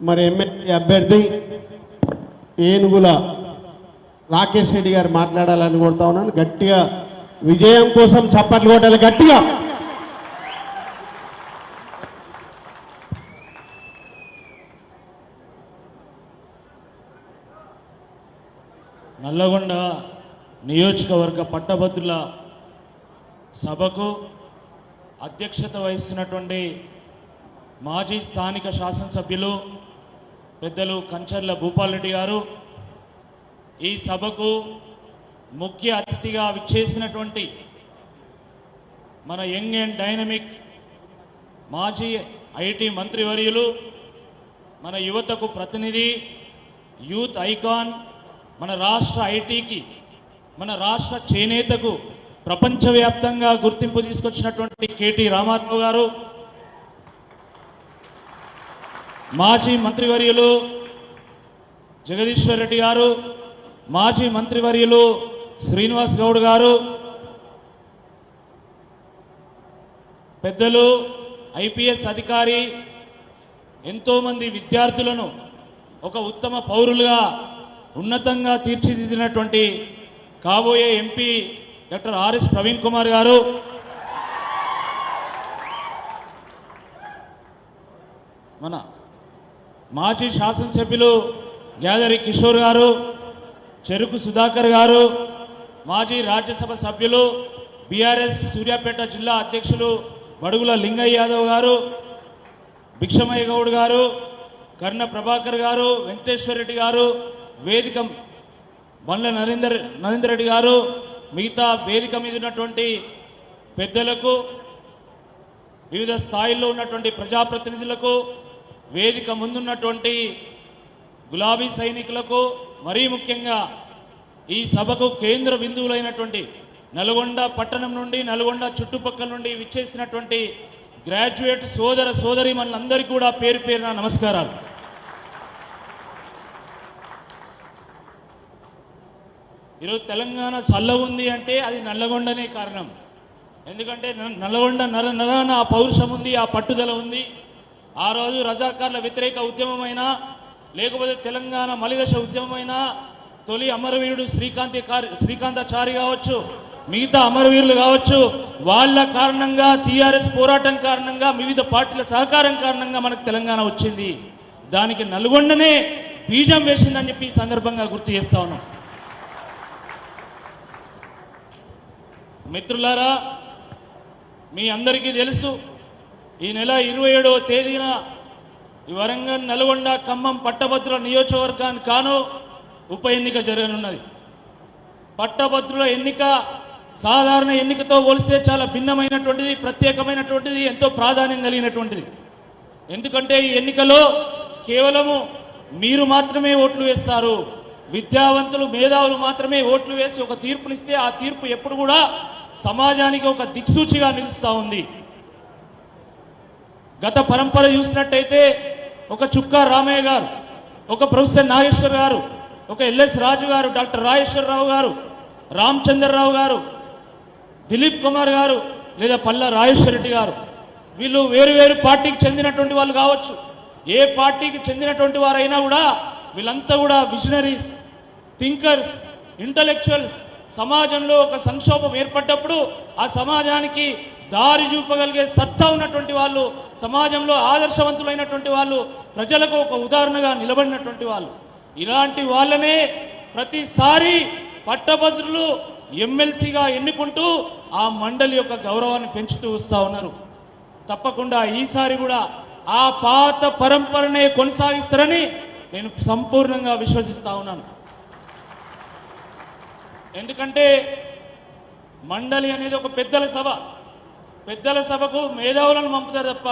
మరి ఎమ్మెల్యే అభ్యర్థి ఏనుగుల రాకేష్ రెడ్డి గారు మాట్లాడాలని కోరుతా ఉన్నాను. గట్టిగా విజయం కోసం చప్పట్లు కొట్టాలి గట్టిగా. నల్లగొండ నియోజకవర్గ పట్టభద్రుల సభకు అధ్యక్షత వహిస్తున్నటువంటి మాజీ స్థానిక శాసనసభ్యులు పెద్దలు కంచర్ల భూపాల్ రెడ్డి గారు ఈ సభకు ముఖ్య అతిథిగా విచ్చేసినటువంటి మన యంగ్ అండ్ డైనమిక్ మాజీ ఐటీ మంత్రివర్యులు మన యువతకు ప్రతినిధి యూత్ ఐకాన్ మన రాష్ట్ర ఐటీకి మన రాష్ట్ర చేనేతకు ప్రపంచవ్యాప్తంగా గుర్తింపు తీసుకొచ్చినటువంటి కేటీ రామారావు గారు మాజీ మంత్రివర్యులు జగదీశ్వర్ రెడ్డి గారు మాజీ మంత్రివర్యులు శ్రీనివాస్ గౌడ్ గారు పెద్దలు ఐపీఎస్ అధికారి ఎంతోమంది విద్యార్థులను ఒక ఉత్తమ పౌరులుగా ఉన్నతంగా తీర్చిదిద్దినటువంటి కాబోయే MP doctor RS Praveen Kumar garu. మన మాజీ శాసనసభ్యులు గ్యాదరి కిషోర్ గారు చెరుకు సుధాకర్ గారు మాజీ రాజ్యసభ సభ్యులు బీఆర్ఎస్ సూర్యాపేట జిల్లా అధ్యక్షులు బడుగుల లింగయ్య యాదవ్ గారు భిక్షమయ్య గౌడ్ గారు కర్ణ ప్రభాకర్ గారు వెంకటేశ్వర రెడ్డి గారు వేదిక బండ్ల నరేందర్ నరేందర్ రెడ్డి గారు మిగతా వేదిక మీద ఉన్నటువంటి పెద్దలకు వివిధ స్థాయిల్లో ఉన్నటువంటి ప్రజాప్రతినిధులకు వేదిక ముందున్నటువంటి గులాబీ సైనికులకు మరీ ముఖ్యంగా ఈ సభకు కేంద్ర బిందువులైనటువంటి నల్గొండ పట్టణం నుండి నల్గొండ చుట్టుపక్కల నుండి విచ్చేసినటువంటి గ్రాడ్యుయేట్ సోదర సోదరి మనందరికీ కూడా పేరు పేరున నమస్కారాలు. ఈరోజు తెలంగాణ చల్ల ఉంది అంటే అది నల్లగొండనే కారణం. ఎందుకంటే నల్లగొండ నర నరాన ఆ పౌరుషం ఉంది ఆ పట్టుదల ఉంది. ఆ రోజు రజాకార్ల వ్యతిరేక ఉద్యమమైనా లేకపోతే తెలంగాణ మలిదశ ఉద్యమమైనా తొలి అమరవీరుడు శ్రీకాంతి కార్- శ్రీకాంతాచారి కావచ్చు మిగతా అమరవీరులు కావచ్చు వాళ్ళ కారణంగా టీఆర్ఎస్ పోరాటం కారణంగా వివిధ పార్టీల సహకారం కారణంగా మనకు తెలంగాణ వచ్చింది. దానికి నల్గొండనే బీజం వేసిందని చెప్పి సందర్భంగా గుర్తు చేస్తా ఉన్నాం. మిత్రులారా మీ అందరికీ తెలుసు ఈ నెల ఇరవై ఏడవ తేదీన వరంగల్ నల్గొండ ఖమ్మం పట్టభద్రుల నియోజకవర్గాన్ని కాను ఉప ఎన్నిక జరగనున్నది. పట్టభద్రుల ఎన్నిక సాధారణ ఎన్నికతో పోలిస్తే చాలా భిన్నమైనటువంటిది ప్రత్యేకమైనటువంటిది ఎంతో ప్రాధాన్యం కలిగినటువంటిది. ఎందుకంటే ఈ ఎన్నికలో కేవలము మీరు మాత్రమే ఓట్లు వేస్తారు విద్యావంతులు మేధావులు మాత్రమే ఓట్లు వేసి ఒక తీర్పునిస్తే ఆ తీర్పు ఎప్పుడు కూడా సమాజానికి ఒక దిక్సూచిగా నిలుస్తూ ఉంది. గత పరంపర చూసినట్టయితే ఒక చుక్కా రామయ్య గారు ఒక ప్రొఫెసర్ నాగేశ్వర్ గారు ఒక ఎల్ఎస్ రాజు గారు డాక్టర్ రాజేశ్వరరావు గారు రామచంద్రరావు గారు దిలీప్ కుమార్ గారు లేదా పల్ల రాజేశ్వర రెడ్డి గారు వీళ్ళు వేరు వేరు పార్టీకి చెందినటువంటి వాళ్ళు కావచ్చు. ఏ పార్టీకి చెందినటువంటి వారైనా కూడా వీళ్ళంతా కూడా విజనరీస్ థింకర్స్ ఇంటలెక్చువల్స్ సమాజంలో ఒక సంక్షోభం ఏర్పడ్డప్పుడు ఆ సమాజానికి దారి చూపగలిగే సత్తా ఉన్నటువంటి వాళ్ళు సమాజంలో ఆదర్శవంతులైనటువంటి వాళ్ళు ప్రజలకు ఒక ఉదాహరణగా నిలబడినటువంటి వాళ్ళు. ఇలాంటి వాళ్ళనే ప్రతిసారి పట్టభద్రులు ఎమ్మెల్సీగా ఎన్నుకుంటూ ఆ మండలి యొక్క గౌరవాన్ని పెంచుతూ వస్తూ ఉన్నారు. తప్పకుండా ఈసారి కూడా ఆ పాత పరంపరనే కొనసాగిస్తారని నేను సంపూర్ణంగా విశ్వసిస్తా ఉన్నాను. ఎందుకంటే మండలి అనేది ఒక పెద్దల సభ. పెద్దల సభకు మేధావులను పంపుతారు తప్ప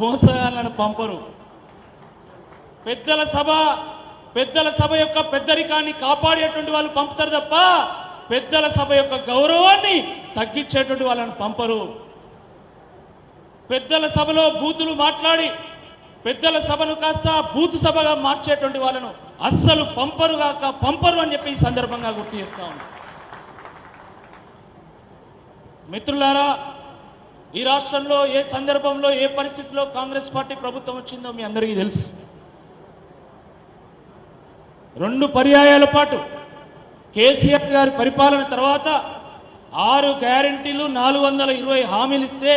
మోసగాళ్ళను పంపరు. పెద్దల సభ పెద్దల సభ యొక్క పెద్దరికాన్ని కాపాడేటువంటి వాళ్ళు పంపుతారు తప్ప పెద్దల సభ యొక్క గౌరవాన్ని తగ్గించేటువంటి వాళ్ళని పంపరు. పెద్దల సభలో బూతులు మాట్లాడి పెద్దల సభను కాస్త బూతు సభగా మార్చేటువంటి వాళ్ళను అస్సలు పంపరు కాక పంపరు అని చెప్పి ఈ సందర్భంగా గుర్తు చేస్తా మిత్రులారా ఈ రాష్ట్రంలో ఏ సందర్భంలో ఏ పరిస్థితిలో కాంగ్రెస్ పార్టీ ప్రభుత్వం వచ్చిందో మీ అందరికీ తెలుసు. రెండు పర్యాయాల పాటు కేసీఆర్ గారి పరిపాలన తర్వాత ఆరు గ్యారంటీలు నాలుగు వందల ఇరవై హామీలు ఇస్తే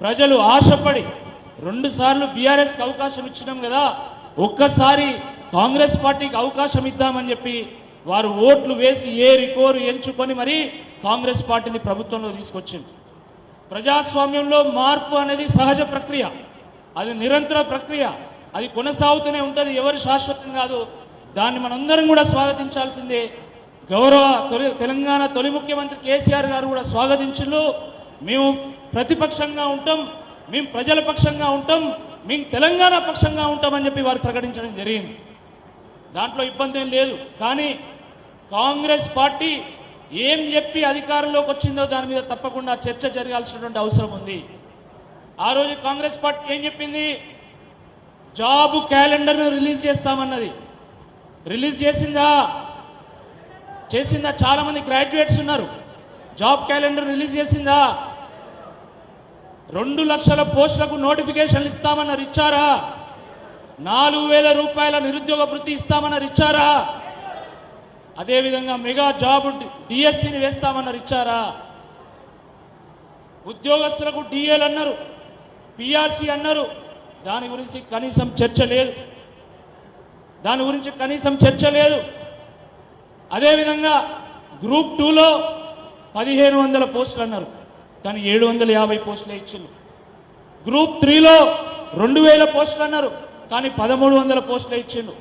ప్రజలు ఆశపడి రెండుసార్లు బీఆర్ఎస్కి అవకాశం ఇచ్చినాం కదా ఒక్కసారి కాంగ్రెస్ పార్టీకి అవకాశం ఇద్దామని చెప్పి వారు ఓట్లు వేసి ఏ రికోరు ఎంచుకొని మరీ కాంగ్రెస్ పార్టీని ప్రభుత్వంలో తీసుకొచ్చింది. ప్రజాస్వామ్యంలో మార్పు అనేది సహజ ప్రక్రియ. అది నిరంతర ప్రక్రియ. అది కొనసాగుతూనే ఉంటుంది. ఎవరు శాశ్వతం కాదు. దాన్ని మనందరం కూడా స్వాగతించాల్సిందే. గౌరవ తొలి తెలంగాణ తొలి ముఖ్యమంత్రి కేసీఆర్ గారు కూడా స్వాగతించు. మేము ప్రతిపక్షంగా ఉంటాం. మేము ప్రజల పక్షంగా ఉంటాం. మేము తెలంగాణ పక్షంగా ఉంటామని చెప్పి వారు ప్రకటించడం జరిగింది. దాంట్లో ఇబ్బంది ఏం లేదు. కానీ కాంగ్రెస్ పార్టీ ఏం చెప్పి అధికారంలోకి వచ్చిందో దాని మీద తప్పకుండా చర్చ జరగాల్సినటువంటి అవసరం ఉంది. ఆ రోజు కాంగ్రెస్ పార్టీ ఏం చెప్పింది? జాబ్ క్యాలెండర్ను రిలీజ్ చేస్తామన్నది. రిలీజ్ చేసిందా? చేసిందా? చాలామంది గ్రాడ్యుయేట్స్ ఉన్నారు. జాబ్ క్యాలెండర్ రిలీజ్ చేసిందా? రెండు లక్షల పోస్టులకు నోటిఫికేషన్లు ఇస్తామన్నారు ఇచ్చారా? నాలుగు వేల రూపాయల నిరుద్యోగ వృత్తి ఇస్తామన్నారు ఇచ్చారా? అదేవిధంగా మెగా జాబ్ డిఎస్సిని వేస్తామన్నారు ఇచ్చారా? ఉద్యోగస్తులకు డిఎల్ అన్నారు పిఆర్సీ అన్నారు. దాని గురించి కనీసం చర్చ లేదు. దాని గురించి కనీసం చర్చ లేదు. అదేవిధంగా గ్రూప్ టూలో పదిహేను వందల పోస్టులు అన్నారు. కానీ ఏడు వందల యాభై పోస్టులే ఇచ్చింది గ్రూప్ త్రీలో రెండు వేల పోస్టులు అన్నారు. కానీ పదమూడు వందల పోస్టులే ఇచ్చిండు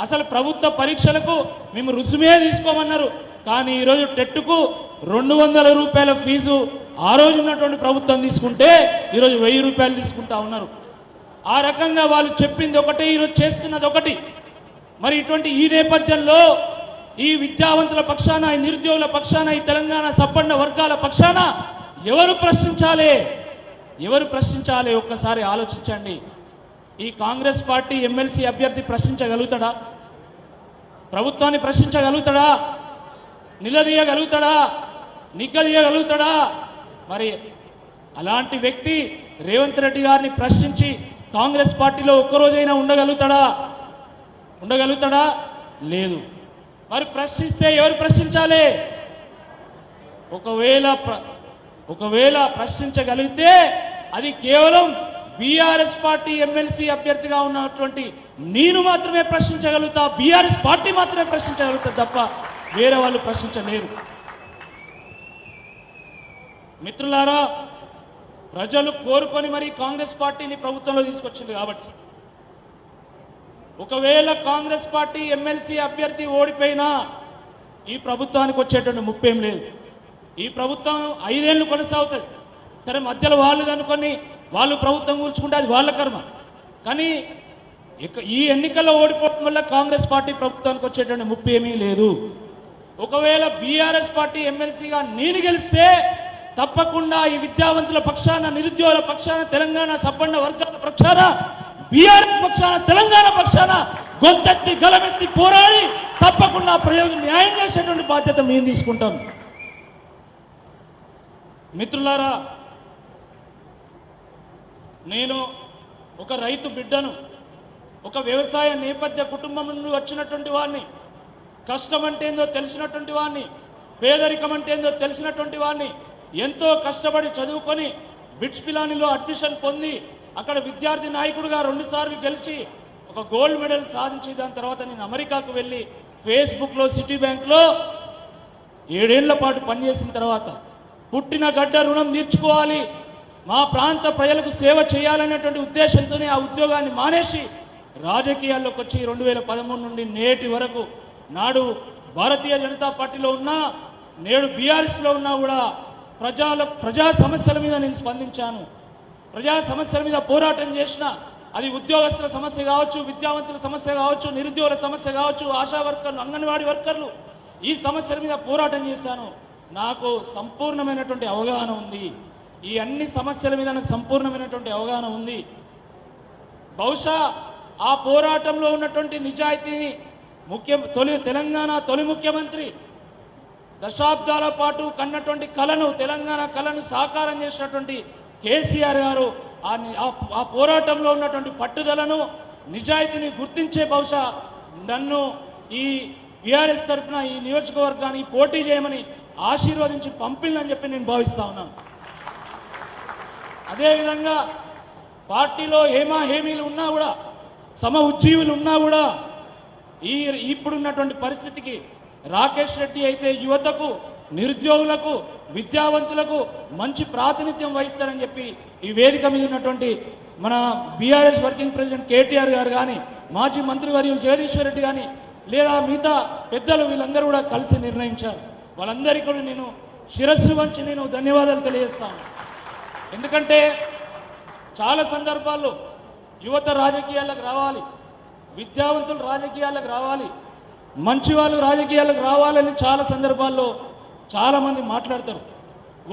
అసలు ప్రభుత్వ పరీక్షలకు మేము రుసుమే తీసుకోమన్నారు. కానీ ఈరోజు టెట్కు రెండు వందల రూపాయల ఫీజు ఆ రోజు ఉన్నటువంటి ప్రభుత్వం తీసుకుంటే ఈరోజు వెయ్యి రూపాయలు తీసుకుంటా ఉన్నారు. ఆ రకంగా వాళ్ళు చెప్పింది ఒకటి ఈరోజు చేస్తున్నది ఒకటి. మరి ఇటువంటి ఈ నేపథ్యంలో ఈ విద్యావంతుల పక్షాన ఈ నిరుద్యోగుల పక్షాన ఈ తెలంగాణ సబ్బండ వర్గాల పక్షాన ఎవరు ప్రశ్నించాలి? ఎవరు ప్రశ్నించాలి? ఒక్కసారి ఆలోచించండి. ఈ కాంగ్రెస్ పార్టీ ఎమ్మెల్సీ అభ్యర్థి ప్రశ్నించగలుగుతాడా? ప్రభుత్వాన్ని ప్రశ్నించగలుగుతాడా? నిలదీయగలుగుతాడా? నిగ్గదీయగలుగుతాడా? మరి అలాంటి వ్యక్తి రేవంత్ రెడ్డి గారిని ప్రశ్నించి కాంగ్రెస్ పార్టీలో ఒక్కరోజైనా ఉండగలుగుతాడా? ఉండగలుగుతాడా? లేదు. మరి ప్రశ్నిస్తే ఎవరు ప్రశ్నించాలి? ఒకవేళ ప్ర- ఒకవేళ ప్రశ్నించగలిగితే అది కేవలం బీఆర్ఎస్ పార్టీ ఎమ్మెల్సీ అభ్యర్థిగా ఉన్నటువంటి నేను మాత్రమే ప్రశ్నించగలుగుతా బీఆర్ఎస్ పార్టీ మాత్రమే ప్రశ్నించగలుగుతా తప్ప వేరే వాళ్ళు ప్రశ్నించలేరు. మిత్రులారా ప్రజలు కోరుకొని మరి కాంగ్రెస్ పార్టీని ప్రభుత్వంలో తీసుకొచ్చింది కాబట్టి. ఒకవేళ కాంగ్రెస్ పార్టీ ఎమ్మెల్సీ అభ్యర్థి ఓడిపోయినా ఈ ప్రభుత్వానికి వచ్చేటువంటి ముప్పేం లేదు. ఈ ప్రభుత్వం ఐదేళ్ళు కొనసాగుతుంది. సరే మధ్యలో వాళ్ళు అనుకొని వాళ్ళు ప్రభుత్వం కూల్చుకుంటే అది వాళ్ళ కర్మ. కానీ ఇక ఈ ఎన్నికల్లో ఓడిపోవడం వల్ల కాంగ్రెస్ పార్టీ ప్రభుత్వానికి వచ్చేటువంటి ముప్పు ఏమీ లేదు. ఒకవేళ బీఆర్ఎస్ పార్టీ ఎమ్మెల్సీగా నేను గెలిస్తే తప్పకుండా ఈ విద్యావంతుల పక్షాన నిరుద్యోగుల పక్షాన తెలంగాణ సబ్బండ వర్గాల పక్షాన బీఆర్ఎస్ పక్షాన తెలంగాణ పక్షాన గొంతెత్తి గలమెత్తి పోరాడి తప్పకుండా ప్రజలకు న్యాయం చేసేటువంటి బాధ్యత మేము తీసుకుంటాం. మిత్రులారా నేను ఒక రైతు బిడ్డను ఒక వ్యవసాయ నేపథ్య కుటుంబం నుండి వచ్చినటువంటి వాడిని కష్టం అంటే ఏందో తెలిసినటువంటి వాడిని పేదరికం అంటే ఏందో తెలిసినటువంటి వాడిని ఎంతో కష్టపడి చదువుకొని బిట్స్ పిలానిలో అడ్మిషన్ పొంది అక్కడ విద్యార్థి నాయకుడిగా రెండుసార్లు గెలిచి ఒక గోల్డ్ మెడల్ సాధించి దాని తర్వాత నేను అమెరికాకు వెళ్ళి ఫేస్బుక్లో సిటీ బ్యాంక్లో ఏడేళ్ళ పాటు పనిచేసిన తర్వాత పుట్టిన గడ్డ రుణం తీర్చుకోవాలి మా ప్రాంత ప్రజలకు సేవ చేయాలనేటువంటి ఉద్దేశంతోనే ఆ ఉద్యోగాన్ని మానేసి రాజకీయాల్లోకి వచ్చి రెండు వేల పదమూడు నుండి నేటి వరకు నాడు భారతీయ జనతా పార్టీలో ఉన్నా నేడు బీఆర్ఎస్లో ఉన్నా కూడా ప్రజల ప్రజా సమస్యల మీద నేను స్పందించాను. ప్రజా సమస్యల మీద పోరాటం చేసిన అది ఉద్యోగస్తుల సమస్య కావచ్చు విద్యావంతుల సమస్య కావచ్చు నిరుద్యోగుల సమస్య కావచ్చు ఆశా వర్కర్లు అంగన్వాడీ వర్కర్లు ఈ సమస్యల మీద పోరాటం చేశాను. నాకు సంపూర్ణమైనటువంటి అవగాహన ఉంది. ఈ అన్ని సమస్యల మీద నాకు సంపూర్ణమైనటువంటి అవగాహన ఉంది. బహుశా ఆ పోరాటంలో ఉన్నటువంటి నిజాయితీని ముఖ్య తొలి తెలంగాణ తొలి ముఖ్యమంత్రి దశాబ్దాల పాటు కన్నటువంటి కళను తెలంగాణ కళను సాకారం చేసినటువంటి కేసీఆర్ గారు ఆ పోరాటంలో ఉన్నటువంటి పట్టుదలను నిజాయితీని గుర్తించే బహుశా నన్ను ఈ బీఆర్ఎస్ తరఫున ఈ నియోజకవర్గాన్ని పోటీ చేయమని ఆశీర్వదించి పంపిందని చెప్పి నేను భావిస్తా ఉన్నాను. అదేవిధంగా పార్టీలో హేమా హేమీలు ఉన్నా కూడా సమ ఉజ్జీవులు ఉన్నా కూడా ఈ ఇప్పుడున్నటువంటి పరిస్థితికి రాకేష్ రెడ్డి అయితే యువతకు నిరుద్యోగులకు విద్యావంతులకు మంచి ప్రాతినిధ్యం వహిస్తారని చెప్పి ఈ వేదిక మీద ఉన్నటువంటి మన బీఆర్ఎస్ వర్కింగ్ ప్రెసిడెంట్ కేటీఆర్ గారు కానీ మాజీ మంత్రి వర్యులు జగదీశ్వర్ రెడ్డి కానీ లేదా మిగతా పెద్దలు వీళ్ళందరూ కూడా కలిసి నిర్ణయించారు. వాళ్ళందరికీ కూడా నేను శిరస్సు వంచి నేను ధన్యవాదాలు తెలియజేస్తాను ఎందుకంటే చాలా సందర్భాల్లో యువత రాజకీయాలకు రావాలి విద్యావంతులు రాజకీయాలకు రావాలి మంచి వాళ్ళు రాజకీయాలకు రావాలని చాలా సందర్భాల్లో చాలామంది మాట్లాడతారు.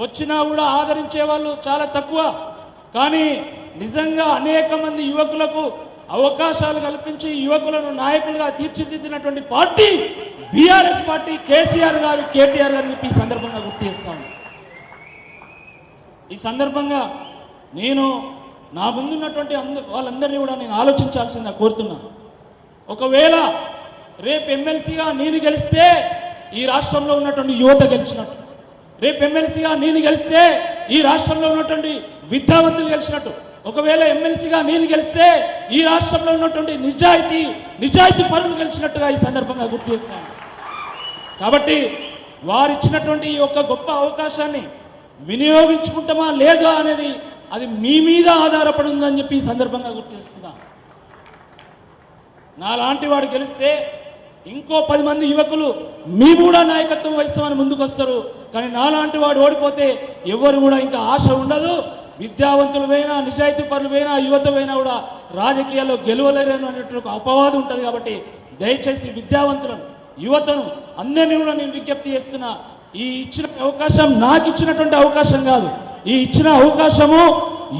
వచ్చినా కూడా ఆదరించే వాళ్ళు చాలా తక్కువ. కానీ నిజంగా అనేక మంది యువకులకు అవకాశాలు కల్పించి యువకులను నాయకులుగా తీర్చిదిద్దినటువంటి పార్టీ బీఆర్ఎస్ పార్టీ కేసీఆర్ గారు కేటీఆర్ గారిని చెప్పి ఈ సందర్భంగా గుర్తు చేస్తాను ఈ సందర్భంగా నేను నా ముందున్నటువంటి అంద వాళ్ళందరినీ కూడా నేను ఆలోచించాల్సిందిగా కోరుతున్నా. ఒకవేళ రేపు ఎమ్మెల్సీగా నేను గెలిస్తే ఈ రాష్ట్రంలో ఉన్నటువంటి యువత గెలిచినట్టు. రేపు ఎమ్మెల్సీగా నేను గెలిస్తే ఈ రాష్ట్రంలో ఉన్నటువంటి విద్యావంతులు గెలిచినట్టు. ఒకవేళ ఎమ్మెల్సీగా నేను గెలిస్తే ఈ రాష్ట్రంలో ఉన్నటువంటి నిజాయితీ నిజాయితీ పనులు గెలిచినట్టుగా ఈ సందర్భంగా గుర్తు చేస్తాను. కాబట్టి వారిచ్చినటువంటి ఈ యొక్క గొప్ప అవకాశాన్ని వినియోగించుకుంటామా లేదా అనేది అది మీ మీద ఆధారపడి ఉందని చెప్పి సందర్భంగా గుర్తిస్తున్నా. నాలాంటి వాడు గెలిస్తే ఇంకో పది మంది యువకులు మీ కూడా నాయకత్వం వహిస్తామని ముందుకు వస్తారు కానీ నాలాంటి వాడు ఓడిపోతే ఎవరు కూడా ఇంకా ఆశ ఉండదు. విద్యావంతులు పోయినా నిజాయితీ పరులు పోయినా యువత పోయినా కూడా రాజకీయాల్లో గెలవలేరు అనేటువంటి ఒక అపవాదం ఉంటుంది కాబట్టి దయచేసి విద్యావంతులను యువతను అందరినీ కూడా నేను విజ్ఞప్తి చేస్తున్నా. ఈ ఇచ్చిన అవకాశం నాకు ఇచ్చినటువంటి అవకాశం కాదు. ఈ ఇచ్చిన అవకాశము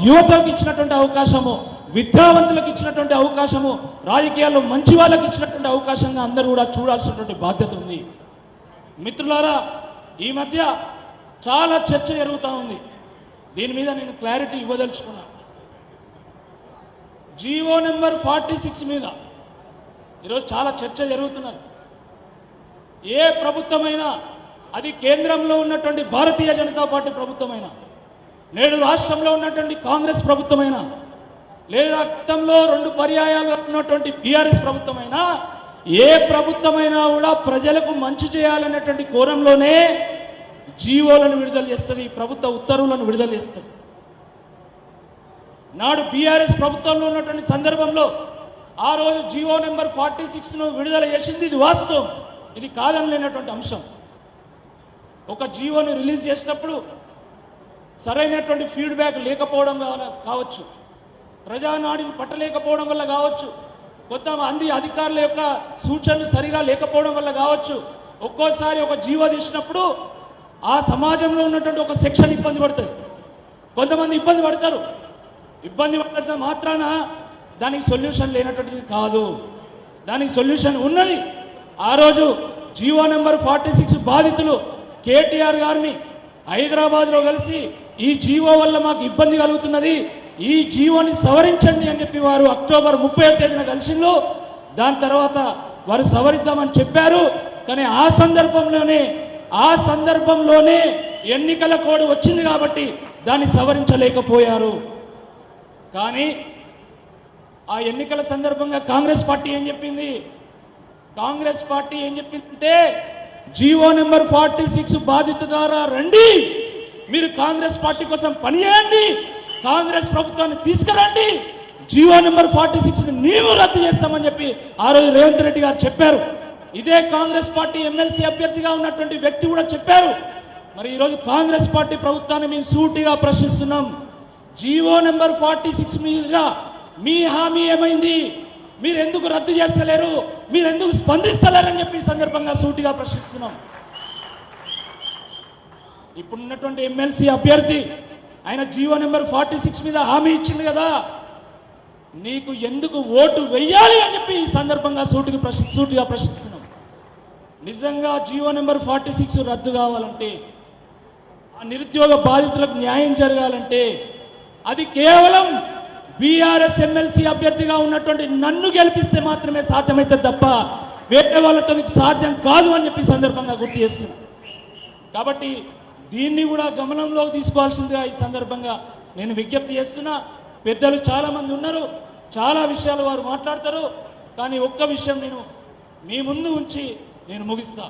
యువతకు ఇచ్చినటువంటి అవకాశము విద్యావంతులకు ఇచ్చినటువంటి అవకాశము రాజకీయాల్లో మంచి వాళ్ళకి ఇచ్చినటువంటి అవకాశంగా అందరూ కూడా చూడాల్సినటువంటి బాధ్యత ఉంది. మిత్రులారా ఈ మధ్య చాలా చర్చ జరుగుతూ ఉంది. దీని మీద నేను క్లారిటీ ఇవ్వదలుచుకున్నా. జీవో నెంబర్ ఫార్టీ సిక్స్ మీద ఈరోజు చాలా చర్చ జరుగుతున్నది. ఏ ప్రభుత్వమైనా అది కేంద్రంలో ఉన్నటువంటి భారతీయ జనతా పార్టీ ప్రభుత్వమైనా నేడు రాష్ట్రంలో ఉన్నటువంటి కాంగ్రెస్ ప్రభుత్వమైనా లేదా గతంలో రెండు పర్యాయాల్లో ఉన్నటువంటి బీఆర్ఎస్ ప్రభుత్వమైనా ఏ ప్రభుత్వమైనా కూడా ప్రజలకు మంచి చేయాలనేటువంటి కోణంలోనే జీవోలను విడుదల చేస్తుంది ప్రభుత్వ ఉత్తర్వులను విడుదల చేస్తుంది. నాడు బీఆర్ఎస్ ప్రభుత్వంలో ఉన్నటువంటి సందర్భంలో ఆ రోజు జీవో నెంబర్ ఫార్టీ సిక్స్ను విడుదల చేసింది ఇది వాస్తవం ఇది కాదనలేనటువంటి అంశం. ఒక జీవోని రిలీజ్ చేసినప్పుడు సరైనటువంటి ఫీడ్బ్యాక్ లేకపోవడం వల్ల కావచ్చు. ప్రజానాడిని పట్టలేకపోవడం వల్ల కావచ్చు. కొత్త మంది అధికారుల యొక్క సూచనలు సరిగా లేకపోవడం వల్ల కావచ్చు. ఒక్కోసారి ఒక జీవో తీసినప్పుడు ఆ సమాజంలో ఉన్నటువంటి ఒక సెక్షన్ ఇబ్బంది పడుతుంది. కొంతమంది ఇబ్బంది పడతారు. ఇబ్బంది పడితే మాత్రాన దానికి సొల్యూషన్ లేనటువంటిది కాదు. దానికి సొల్యూషన్ ఉన్నది. ఆ రోజు జీవో నెంబర్ ఫార్టీ సిక్స్ బాధితులు కేటీఆర్ గారిని హైదరాబాద్లో కలిసి ఈ జీవో వల్ల మాకు ఇబ్బంది కలుగుతున్నది. ఈ జీవోని సవరించండి అని చెప్పి వారు అక్టోబర్ ముప్పై తేదీన కలిసిండ్రు. దాని తర్వాత వారు సవరిద్దామని చెప్పారు. కానీ ఆ సందర్భంలోనే ఆ సందర్భంలోనే ఎన్నికల కోడ్ వచ్చింది కాబట్టి దాన్ని సవరించలేకపోయారు. కానీ ఆ ఎన్నికల సందర్భంగా కాంగ్రెస్ పార్టీ ఏం చెప్పింది? కాంగ్రెస్ పార్టీ ఏం చెప్పిందంటే జీవో నెంబర్ ఫార్టీ సిక్స్ బాధిత ద్వారా రండి. మీరు కాంగ్రెస్ పార్టీ కోసం పనిచేయండి కాంగ్రెస్ ప్రభుత్వాన్ని తీసుకురండి. జీవో నెంబర్ ఫార్టీ సిక్స్ మేము రద్దు చేస్తామని చెప్పి ఆ రోజు రేవంత్ రెడ్డి గారు చెప్పారు. ఇదే కాంగ్రెస్ పార్టీ ఎమ్మెల్సీ అభ్యర్థిగా ఉన్నటువంటి వ్యక్తి కూడా చెప్పారు. మరి ఈరోజు కాంగ్రెస్ పార్టీ ప్రభుత్వాన్ని మేము సూటిగా ప్రశ్నిస్తున్నాం. జీవో నెంబర్ ఫార్టీ సిక్స్ మీద మీ హామీ ఏమైంది? మీరు ఎందుకు రద్దు చేస్తలేరు? మీరు ఎందుకు స్పందిస్తలేరని చెప్పి సందర్భంగా సూటిగా ప్రశ్నిస్తున్నాం. ఇప్పుడున్నటువంటి ఎమ్మెల్సీ అభ్యర్థి ఆయన జీవో నెంబర్ ఫార్టీ సిక్స్ మీద హామీ ఇచ్చింది కదా. నీకు ఎందుకు ఓటు వెయ్యాలి అని చెప్పి ఈ సందర్భంగా సూటిగా ప్రశ్న సూటిగా ప్రశ్నిస్తున్నాం. నిజంగా జీవో నెంబర్ ఫార్టీ సిక్స్ రద్దు కావాలంటే ఆ నిరుద్యోగ బాధితులకు న్యాయం జరగాలంటే అది కేవలం బీఆర్ఎస్ ఎమ్మెల్సీ అభ్యర్థిగా ఉన్నటువంటి నన్ను గెలిపిస్తే మాత్రమే సాధ్యమైతే తప్ప వేరే వాళ్ళతో సాధ్యం కాదు అని చెప్పి సందర్భంగా గుర్తు చేస్తున్నాను కాబట్టి దీన్ని కూడా గమనంలోకి తీసుకోవాల్సిందిగా ఈ సందర్భంగా నేను విజ్ఞప్తి చేస్తున్నా. పెద్దలు చాలామంది ఉన్నారు చాలా విషయాలు వారు మాట్లాడతారు కానీ ఒక్క విషయం నేను మీ ముందు ఉంచి నేను ముగిస్తా.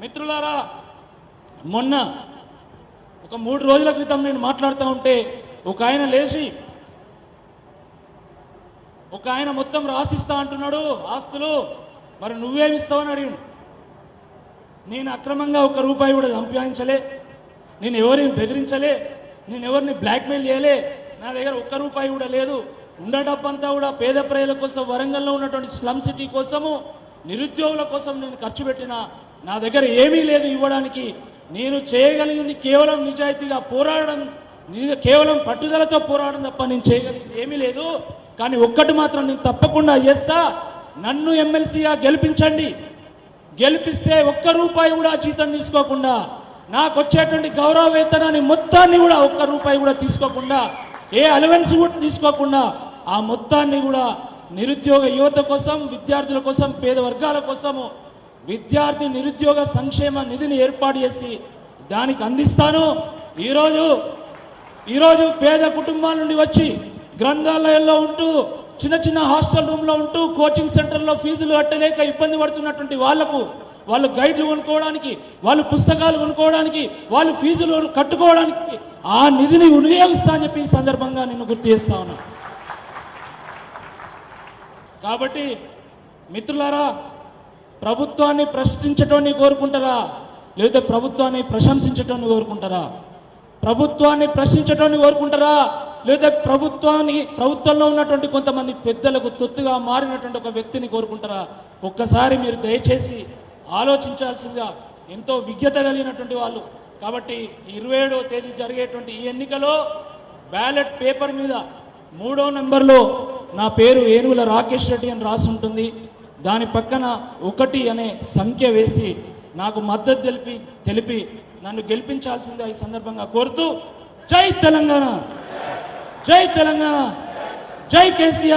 మిత్రులారా మొన్న ఒక మూడు రోజుల క్రితం నేను మాట్లాడుతూ ఉంటే ఒక ఆయన లేచి ఒక ఆయన మొత్తం రాసిస్తా అంటున్నాడు ఆస్తులు. మరి నువ్వేమిస్తావని అడిగాడు. నేను అక్రమంగా ఒక రూపాయి కూడా సంపాదించలే. నేను ఎవరిని బెదిరించలే. నేను ఎవరిని బ్లాక్మెయిల్ చేయలే. నా దగ్గర ఒక్క రూపాయి కూడా లేదు. ఉన్న డబ్బంతా కూడా పేద ప్రజల కోసం వరంగల్లో ఉన్నటువంటి స్లమ్ సిటీ కోసము నిరుద్యోగుల కోసం నేను ఖర్చు పెట్టిన నా దగ్గర ఏమీ లేదు ఇవ్వడానికి. నేను చేయగలిగింది కేవలం నిజాయితీగా పోరాడడం కేవలం పట్టుదలతో పోరాడడం తప్ప నేను చేయగలిగింది ఏమీ లేదు. కానీ ఒక్కటి మాత్రం నేను తప్పకుండా చేస్తా. నన్ను ఎమ్మెల్సీగా గెలిపించండి. గెలిపిస్తే ఒక్క రూపాయి కూడా జీతం తీసుకోకుండా నాకు వచ్చేటువంటి గౌరవ వేతనాన్ని మొత్తాన్ని కూడా ఒక్క రూపాయి కూడా తీసుకోకుండా ఏ అలవెన్స్ కూడా తీసుకోకుండా ఆ మొత్తాన్ని కూడా నిరుద్యోగ యువత కోసం విద్యార్థుల కోసం పేద వర్గాల కోసము విద్యార్థి నిరుద్యోగ సంక్షేమ నిధిని ఏర్పాటు చేసి దానికి అందిస్తాను. ఈరోజు ఈరోజు పేద కుటుంబాల నుండి వచ్చి గ్రంథాలయాల్లో ఉంటూ చిన్న చిన్న హాస్టల్ రూమ్లో ఉంటూ కోచింగ్ సెంటర్లో ఫీజులు కట్టలేక ఇబ్బంది పడుతున్నటువంటి వాళ్ళకు వాళ్ళు గైడ్లు కొనుక్కోవడానికి వాళ్ళు పుస్తకాలు కొనుక్కోవడానికి వాళ్ళు ఫీజులు కట్టుకోవడానికి ఆ నిధిని వినియోగిస్తా అని చెప్పి ఈ సందర్భంగా నేను గుర్తు చేస్తా ఉన్నా. కాబట్టి మిత్రులారా ప్రభుత్వాన్ని ప్రశ్నించటాన్ని కోరుకుంటారా? లేదా ప్రభుత్వాన్ని ప్రశంసించటాన్ని కోరుకుంటారా? ప్రభుత్వాన్ని ప్రశ్నించటాన్ని కోరుకుంటారా? లేదా ప్రభుత్వాన్ని ప్రభుత్వంలో ఉన్నటువంటి కొంతమంది పెద్దలకు తొత్తుగా మారినటువంటి ఒక వ్యక్తిని కోరుకుంటారా? ఒక్కసారి మీరు దయచేసి ఆలోచించాల్సిందిగా ఎంతో విజ్ఞత కలిగినటువంటి వాళ్ళు. కాబట్టి ఇరవై ఏడవ తేదీ జరిగేటువంటి ఈ ఎన్నికలో బ్యాలెట్ పేపర్ మీద మూడో నెంబర్లో నా పేరు ఏనుగుల రాకేష్ రెడ్డి అని రాసి ఉంటుంది. దాని పక్కన ఒకటి అనే సంఖ్య వేసి నాకు మద్దతు తెలిపి తెలిపి నన్ను గెలిపించాల్సిందే ఈ సందర్భంగా కోరుతూ జై తెలంగాణ. జై తెలంగాణ. జై కేసీఆర్.